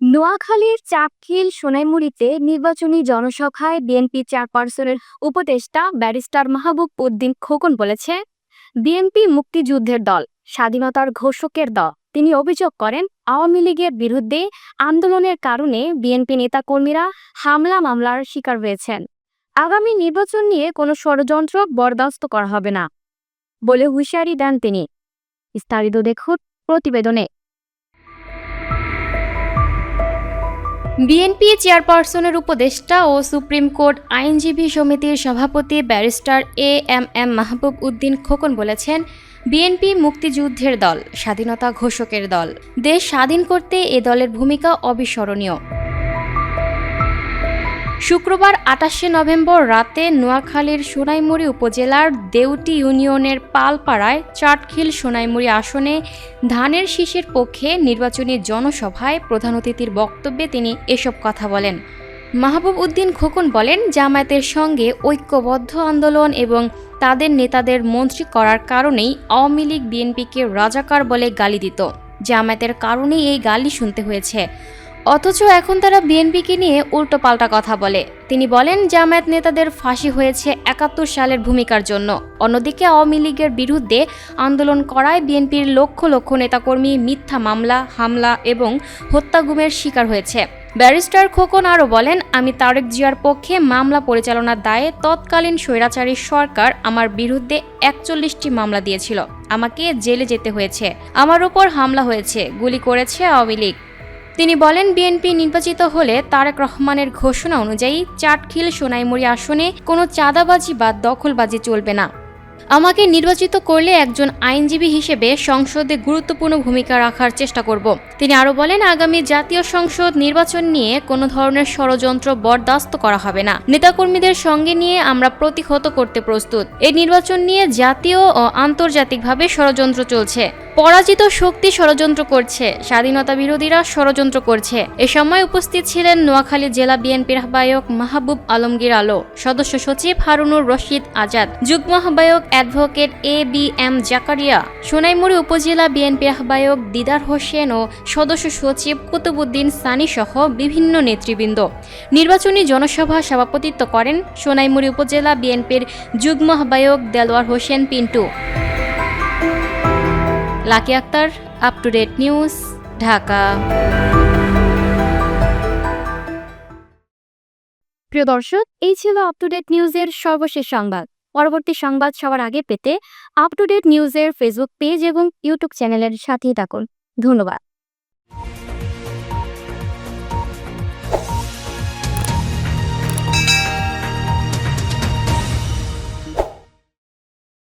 নোয়াখালীর চাপখিল সোনাইমুড়িতে নির্বাচনী জনসভায় বিএনপি চেয়ারপারসনের উপদেষ্টা ব্যারিস্টার মাহবুব উদ্দিন খোকন বলেছে, বিএনপি মুক্তিযুদ্ধের দল, স্বাধীনতার ঘোষকের দল তিনি অভিযোগ করেন, আওয়ামী লীগের বিরুদ্ধে আন্দোলনের কারণে বিএনপি নেতাকর্মীরা হামলা মামলার শিকার হয়েছেন। আগামী নির্বাচন নিয়ে কোনো ষড়যন্ত্র বরদাস্ত করা হবে না, বলে হুঁশিয়ারি দেন তিনি। বিস্তারিত দেখুন প্রতিবেদনে। বিএনপি চেয়ারপারসনের উপদেষ্টা ও সুপ্রিম কোর্ট আইনজীবী সমিতির সভাপতি barrister A M M Mahbub Uddin Khokon বলেছেন, বিএনপি মুক্তিযুদ্ধের দল, স্বাধীনতা ঘোষকের দল। দেশ স্বাধীন করতে এ দলের ভূমিকা অবিস্মরণীয়। শুক্রবার আটাশে নভেম্বর রাতে নোয়াখালীর সোনাইমুড়ি উপজেলার দেউটি ইউনিয়নের পালপাড়ায় চাটখিল সোনাইমুড়ি আসনে ধানের শীষের পক্ষে নির্বাচনী জনসভায় প্রধান অতিথির বক্তব্যে তিনি এসব কথা বলেন। মাহবুব উদ্দিন খোকন বলেন, জামায়াতের সঙ্গে ঐক্যবদ্ধ আন্দোলন এবং তাদের নেতাদের মন্ত্রী করার কারণেই আওয়ামী লীগ বিএনপিকে রাজাকার বলে গালি দিত। জামায়াতের কারণেই এই গালি শুনতে হয়েছে। অথচ এখন তারা বিএনপিকে নিয়ে উল্টোপাল্টা কথা বলে। তিনি বলেন, জামায়াত নেতাদের ফাঁসি হয়েছে একাত্তর সালের ভূমিকার জন্য। অন্যদিকে আওয়ামী লীগের বিরুদ্ধে আন্দোলন করায় বিএনপির লক্ষ লক্ষ নেতাকর্মী মিথ্যা মামলা, হামলা এবং হত্যাগুমের শিকার হয়েছে। ব্যারিস্টার খোকন আরও বলেন, আমি তারেক জিয়ার পক্ষে মামলা পরিচালনার দায়ে তৎকালীন স্বৈরাচারী সরকার আমার বিরুদ্ধে একচল্লিশটি মামলা দিয়েছিল। আমাকে জেলে যেতে হয়েছে। আমার উপর হামলা হয়েছে। গুলি করেছে আওয়ামী লীগ। তিনি বলেন, বিএনপি নির্বাচিত হলে তারেক রহমানের ঘোষণা অনুযায়ী চাটখিল সোনাইমুড়ি আসনে কোনো চাঁদাবাজি বা দখলবাজি চলবে না। আমাকে নির্বাচিত করলে একজন আইনজীবী হিসেবে সংসদে গুরুত্বপূর্ণ ভূমিকা রাখার চেষ্টা করব। তিনি আরও বলেন, আগামী জাতীয় সংসদ নির্বাচন নিয়ে কোনো ধরনের ষড়যন্ত্র বরদাস্ত করা হবে না। নেতাকর্মীদের সঙ্গে নিয়ে আমরা প্রতিহত করতে প্রস্তুত। এই নির্বাচন নিয়ে জাতীয় ও আন্তর্জাতিকভাবে ষড়যন্ত্র চলছে। পরাজিত শক্তি ষড়যন্ত্র করছে, স্বাধীনতা বিরোধীরা ষড়যন্ত্র করছে। এ সময় উপস্থিত ছিলেন নোয়াখালী জেলা বিএনপির আহ্বায়ক মাহবুব আলমগীর আলো, সদস্য সচিব হারুনুর রশিদ আজাদ, যুগ্ম আহ্বায়ক advocate A B M Zakaria, Sonaimuri উপজেলা বিএনপির আহ্বায়ক দিদার হোসেন ও সদস্য সচিব কুতুবুদ্দিন সানি সহ বিভিন্ন নেতৃবৃন্দ। নির্বাচনী জনসভা সভাপতিত্ব করেন সোনাইমুড়ি উপজেলা বিএনপির যুগ্ম আহ্বায়ক Delwar Hossain Pintu. Lucky Akter up to date news Dhaka. প্রিয় দর্শক, এই ছিল আপ টু ডেট নিউজের সর্বশেষ সংবাদ। পরবর্তী সংবাদ সবার আগে পেতে আপ টু ডেট নিউজের ফেসবুক পেজ এবং ইউটিউব চ্যানেলের সাথেই থাকুন। ধন্যবাদ।